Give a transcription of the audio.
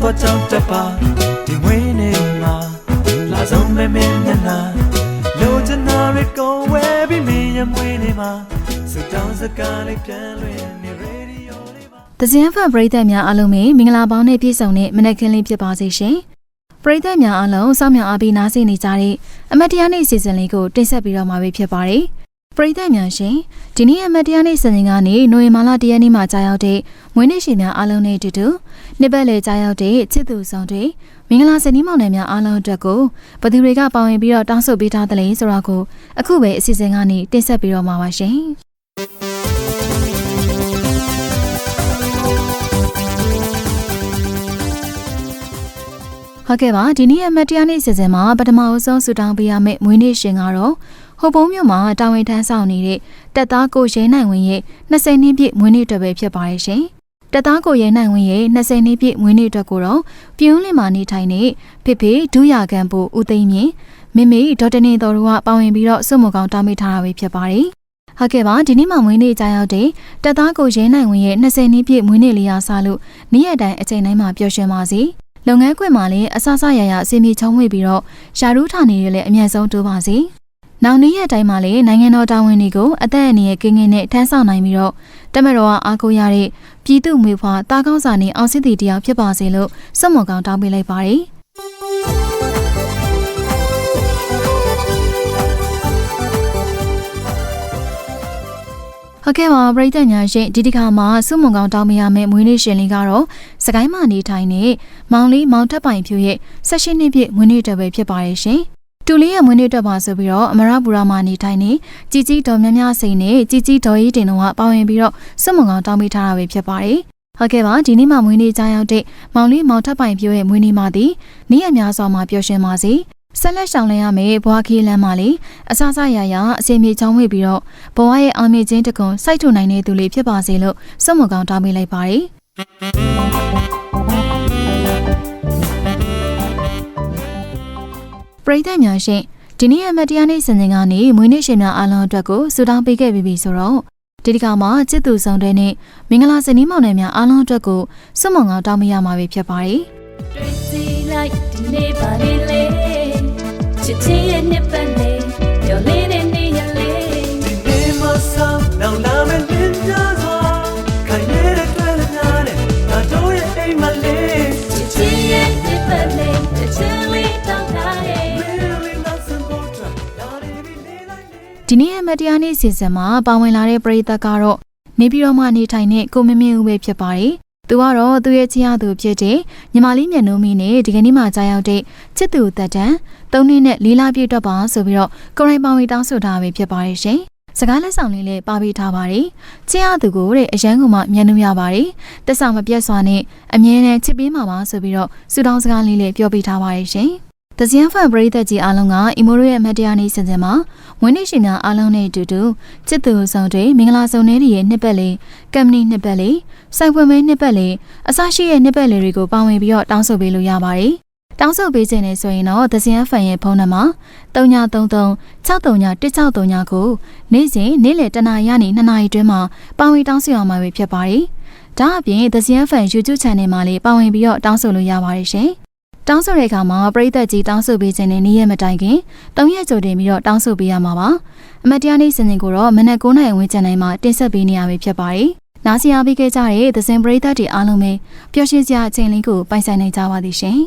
ဖို့ကြောင့်တပါဒီဝင်းနေမှာလာဆုံးမဲမဲညနာလိုချင်တာတွေကိုဝဲပြီးမင်းရမွေးနေမှာစတောင်းစကားလေးပြန်လွင်နေရေဒီယိုလေးပါ။တစင်ဖန်ပရိသတ်များအားလုံးပဲမင်္ဂလာပေါင်းနဲ့ပြည့်စုံတဲ့မနက်ခင်းလေးဖြစ်ပါစေရှင်။ပရိသတ်များအားလုံးစောင့်မျှော်အားပေးနားဆင်နေကြတဲ့အမတ်တရားနေ့စီစဉ်လေးကိုတင်ဆက်ပေးတော့မှာပဲဖြစ်ပါတယ်။ ပရိသတ်များရှင်ဒီနေ့အမတ်တရားနေ့စီစဉ်ကနေနိုဝင်ဘာလ၁ရက်နေ့မှာကြာရောက်တဲ့မွေးနေ့ရှင်များအားလုံးနဲ့အတူတူနှစ်ပတ်လည်ကြာရောက်တဲ့ချစ်သူဆောင်တွေမင်္ဂလာစနေမောင်နှံများအားလုံးအတွက်ကိုဘသူတွေကပါဝင်ပြီးတော့တောင်းဆိုပေးထားတဲ့လဲဆိုတော့ကိုအခုပဲအစီအစဉ်ကနေတင်ဆက်ပေးတော့မှာပါရှင်။ဟုတ်ကဲ့ပါဒီနေ့အမတ်တရားနေ့စီစဉ်မှာပထမအဆုံးဆူတောင်းပေးရမယ့်မွေးနေ့ရှင်ကတော့ ဟိုပုံးမြို့မှာတာဝန်ထမ်းဆောင်နေတဲ့တက်သားကိုရဲနိုင်ဝင်ရဲ့20နှစ်ပြည့်မွေးနေ့အတွက်ပဲဖြစ်ပါရဲ့ရှင်တက်သားကိုရဲနိုင်ဝင်ရဲ့20နှစ်ပြည့်မွေးနေ့အတွက်ကိုတော့ပြုံးလင်မာနေထိုင်နေဖေဖေဒုရကန်ပိုဦးသိန်းမြင့်မိမိဒေါက်တာနေတော်တို့ကပါဝင်ပြီးတော့စွတ်မကောင်တားမိထားတာပဲဖြစ်ပါတယ်ဟုတ်ကဲ့ပါဒီနေ့မှမွေးနေ့ကြာရောက်တဲ့တက်သားကိုရဲနိုင်ဝင်ရဲ့20နှစ်ပြည့်မွေးနေ့လေးရာစားလို့နေ့ရက်တိုင်းအချိန်တိုင်းမှာပျော်ရွှင်ပါစေ။လုပ်ငန်းခွင်မှာလည်းအဆအဆရရအစီအမီချုံဝေပြီးတော့ရှာရူးဌာနေရလည်းအမြတ်ဆုံးတိုးပါစေ။ နောက်နေ့ရက်တိုင်းမှာလည်းနိုင်ငံတော်တာဝန်တွေကိုအသက်အန္တရာယ်ကင်းကင်းနဲ့ထမ်းဆောင်နိုင်ပြီးတော့တမတော်ကအားကိုးရတဲ့ပြည်သူ့မွေးဖွားတာကောင်းစာနဲ့အောင်စစ်တီတရားဖြစ်ပါစေလို့စွတ်မော်ကောင်တောင်းပေးလိုက်ပါတယ်။ဟုတ်ကဲ့ပါပရိသတ်များရှင်ဒီဒီခါမှာစုမုံကောင်တောင်းမရမယ့်မွေးနေ့ရှင်လေးကတော့စကိုင်းမှာနေထိုင်နေမောင်လေးမောင်ထက်ပိုင်ဖြူရဲ့16နှစ်ပြည့်မွေးနေ့တက်ပဲဖြစ်ပါတယ်ရှင် တူလေးရဲ့မွေးနေ့တက်ပါဆိုပြီးတော့အမရပူရာမှာနေထိုင်နေជីជីတော်မြများစိန်နဲ့ជីជីတော်ကြီးတင်တော့ကပါဝင်ပြီးတော့စုမုံကောင်တောင်းပေးထားတာပဲဖြစ်ပါတယ်ဟုတ်ကဲ့ပါဒီနေ့မှမွေးနေ့ကြားရောက်တဲ့မောင်လေးမောင်ထက်ပိုင်ဖြူရဲ့မွေးနေ့မှာဒီနေ့အများစွာမှာပျော်ရွှင်ပါစေဆက်လက်ရှောင်လန်းရမယ်ဘွားခီးလမ်းမှာလေအဆဆရရအစီအမြေချောင်းဝေပြီးတော့ဘဝရဲ့အောင်မြင်ခြင်းတကွန်စိုက်ထူနိုင်တဲ့သူလေးဖြစ်ပါစေလို့စွတ်မကောင်တောင်းပေးလိုက်ပါတယ် ပရိသတ်များရှင်ဒီနေ့အမတ်တရားနေ့စင်စင်ကနေမွေးနေ့ရှင်များအားလုံးအတွက်ကိုဆုတောင်းပေးခဲ့ပြီးပြီဆိုတော့ဒီဒီကမှာချစ်သူဆောင်တဲ့နဲ့မင်္ဂလာစနေမောင်နှံများအားလုံးအတွက်ကိုစွတ်မကောင်တောင်းမရမှာပဲဖြစ်ပါတယ်တွေ့စီလိုက်ဒီနေ့ပါလေလေချစ်ချင်း ဒီနေ့အမတ်တရားနေ့စီစဉ်မှာပါဝင်လာတဲ့ပရိသတ်ကတော့နေပြည်တော်မှာနေထိုင်တဲ့ကိုမင်းမင်းဦးပဲဖြစ်ပါတယ်။သူကတော့သူ့ရဲ့ချစ်ရသူဖြစ်တဲ့ညီမလေးမျက်နှာမီနဲ့ဒီကနေ့မှကြားရောက်တဲ့ချစ်သူတက်တန်၃နှစ်နဲ့လေးလပြည့်တော့ပါဆိုပြီးတော့ကိုရိုင်းပါဝင်တောင်းဆိုထားပဲဖြစ်ပါတယ်ရှင်။စကားလက်ဆောင်လေးလည်းပါပေးထားပါတယ်။ချစ်ရသူကိုတဲ့အရန်ကုန်မှမျက်နှာရပါတယ်။တက်ဆောင်မပြတ်စွာနဲ့အမြဲတမ်းချစ်ပေးမှာပါဆိုပြီးတော့ဆုတောင်းစကားလေးလည်းပြောပေးထားပါတယ်ရှင်။ တစင်ဖန်ပရိသတ်ကြီးအားလုံးကအီမိုရိုရဲ့အမတ်တရားနေ့စင်စင်မှာမွေးနေ့ရှင်များအားလုံးနဲ့အတူတူချစ်သူဆောင်တွေမင်္ဂလာဆောင်တွေရဲ့နှစ်ပတ်လေးကမ်ပဏီနှစ်ပတ်လေးစိုက်ဖွင့်မဲနှစ်ပတ်လေးအစရှိရဲ့နှစ်ပတ်လေးတွေကိုပါဝင်ပြီးတော့တောင်းဆိုပေးလို့ရပါတယ်။တောင်းဆိုပေးခြင်းနဲ့ဆိုရင်တော့တစင်ဖန်ရဲ့ဖုန်းနံပါတ်3933 6391639ကိုနေ့စဉ်နေ့လယ်တနာရီကနေ2နာရီတွင်းမှာပါဝင်တောင်းဆိုရမှာပဲဖြစ်ပါတယ်။ဒါအပြင်တစင်ဖန် YouTube Channel မှာလည်းပါဝင်ပြီးတော့တောင်းဆိုလို့ရပါတယ်ရှင်။ တောင်းဆိုတဲ့အခါမှာပရိသတ်ကြီးတောင်းဆိုပေးခြင်းနဲ့နေ့ရက်မတိုင်ခင်၃ရက်ကြိုတင်ပြီးတော့တောင်းဆိုပေးရမှာပါအမတ်တရားနေ့စင်စဉ်ကိုတော့မနက်9:00နာရီဝန်းကျင်တိုင်းမှာတင်ဆက်ပေးနေရပြီဖြစ်ပါတယ်နားဆင်အားပေးခဲ့ကြတဲ့သဇင်ပရိသတ်တွေအားလုံးပဲပျော်ရွှင်စရာအချိန်လေးကိုပိုင်ဆိုင်နိုင်ကြပါသည်ရှင်